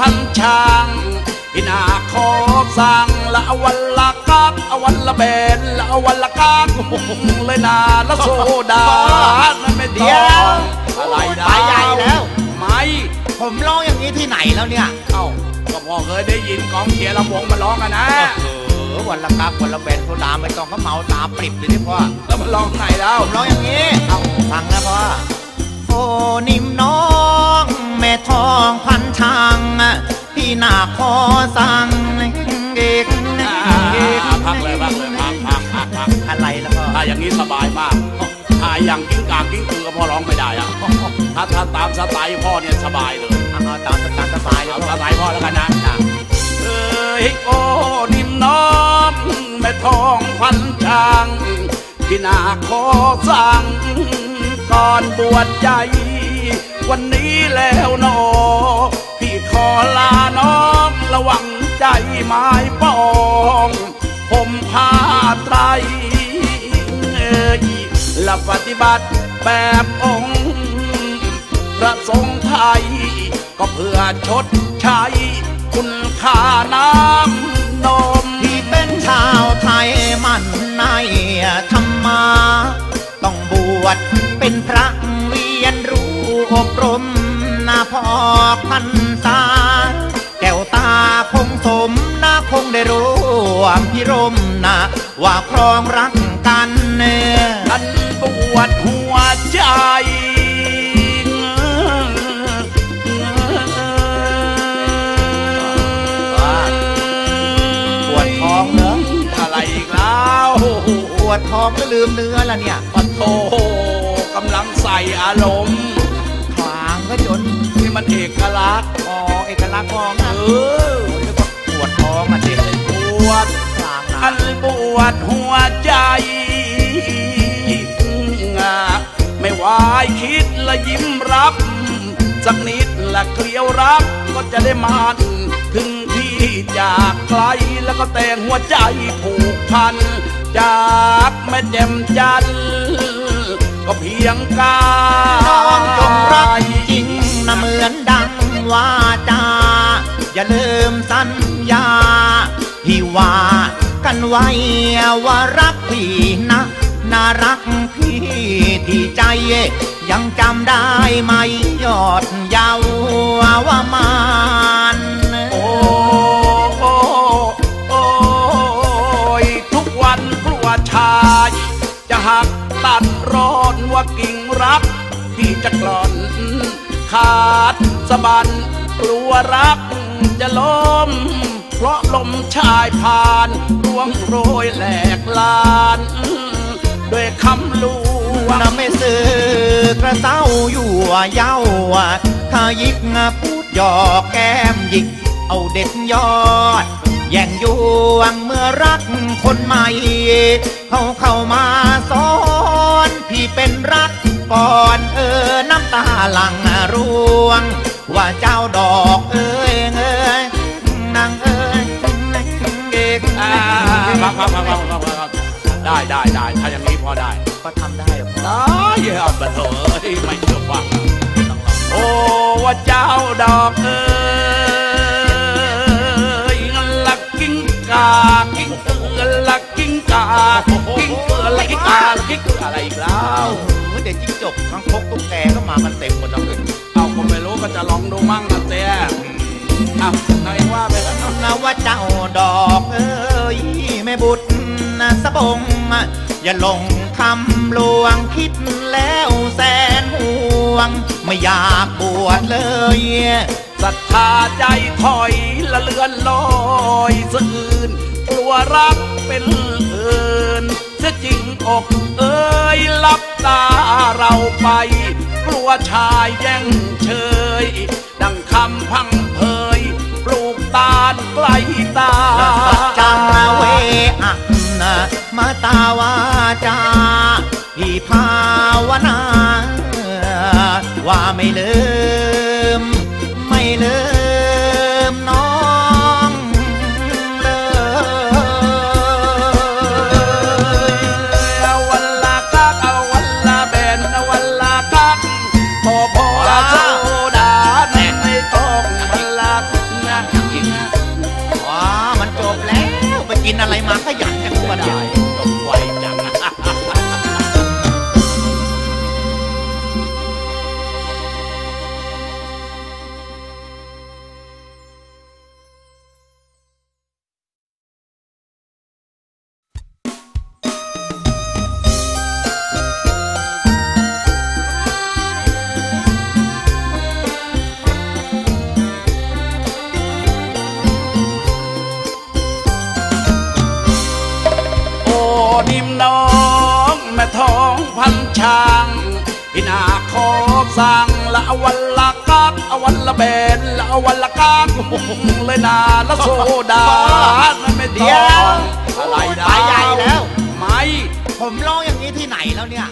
พันช่างพี่นาขอสั่งละอวันละกักอวันละเบนละอวันละกักเลยนาละโซดานั่นไม่เดี๋เดียยววอะไรดาไปใหญ่แล้วไม่ผมร้องอย่างนี้ที่ไหนแล้วเนี่ยเอ้าก็พอเคยได้ยินกองเชียร์ลำวงมาร้องกันนะเออวันละกักวันละแบนโซดาไม่ต้องก็เมาตาปริบเลยที่พ่อแล้วมาร้องไหนแล้วผมร้องอย่างนี้เอาฟังนะพ่อโอ้นิ่มน้อง พี่นาขอสั่งเอกอ่าพักเลยพักเลยพักพักพักพักอะไรแล้วพ่อถ้าอย่างนี้สบายมากถ้าอย่างกิ้งกางกิ้งกือก็พ่อร้องไม่ได้อะถ้าถ้าตามสไตล์พ่อเนี่ยสบายเลยตามสตามสบายเลยสไตล์พ่อแล้วกันนะเอ้ยโอ้นิ่มน้อมแม่ทองพันช่างพี่นาขอสั่งก่อนบวชใจ วันนี้แล้วนอ อลาน้องระวังใจไม้ปองผมผ้าไตรเอ้ยและปฏิบัติแบบองค์พระสงฆ์ไทย ก็เพื่อชดใช้คุณค่าน้ำนมพี่เป็นชาวไทยมันในธรรมา ต้องบวชเป็นพระเวียนรู้อบรมนาพอกพัน ความพิรมนะว่าครองรักกันเน่ยท่านบวชหัวใจปวดท้องเหรออะไรอีกแล้วปวดท้องก็ลืมเนื้อละเนี่ยปะโทกำลังใส่อารมณ์ขวางก็จนนี่มันเอกลักษณ์อ๋อเอกลักษณ์มองเอนะอ บวชหัวใจไม่วายคิดและยิ้มรับ สักนิดละเกลียวรักก็จะได้มันถึงที่จากไกลแล้วก็แต่งหัวใจผูกพัน จากแม่แจ่มจันก็เพียงกาน้องจงรักจริงนะเหมือนดังว่าจาอย่าลืมสัญญาที่ว่า กันไว้ว่ารักพี่นะน่ารักพี่ที่ใจ ยังจำได้ไหมยอดเยาวว่ามานโอ้โอ้โอ้ยทุกวันกลัวชาย จะหักตัดร้อนว่ากิ่งรัก ที่จะกล่อน ขาดสะบันกลัวรักจะล้ม เพราะลมชายผ่านร่วงโรยแหลกลานด้วยคำลวงนะไม่ซื้อกระเซ้าอยู่ว่าเย้าถ้ายิกพูดหยอกแก้มหยิกเอาเด็ดยอดแย่งยวงเมื่อรักคนใหม่ เขาเข้ามาซ้อนพี่เป็นรักก่อนเออน้ำตาหลังร่วง ว่าเจ้าดอกเออ ครับครับครับครับครับได้ได้ได้ถ้าอย่างนี้พอได้ก็ทำได้เหรอพ่อได้เอาไปเถอะไม่เชื่อฟังโอ้ว่าเจ้าดอกเอ้ยลักกิ้งกากิ้งเกือลักกิ้งกากิ้งเกือลักกิ้งกาลักกิ้งเกืออะไรอีกแล้วเออเด็กจิ้งจกทั้งพกตุ๊กแกก็มากันเต็มหมดแล้วเลย อย่าลงคำลวงคิดแล้วแสนห่วง ไม่อยากบวชเลยศรัทธาใจถอยละเลือนลอยสะอื่นกลัวรักเป็นเอินเสียจริงอกเอ้ยลับตาเราไป กลัวชายแย่งเชย ดังคำพังเพยปลูกตาลใกล้ตา 我打 ช้างพินาคอบสร้างละวันละกาดวันละเบนละวันละกัดเลยนาละโซดาไม่เดียวอะไรได้ใหญ่แล้ว ไม่ ผมร้องอย่างนี้ที่ไหนแล้วเนี่ย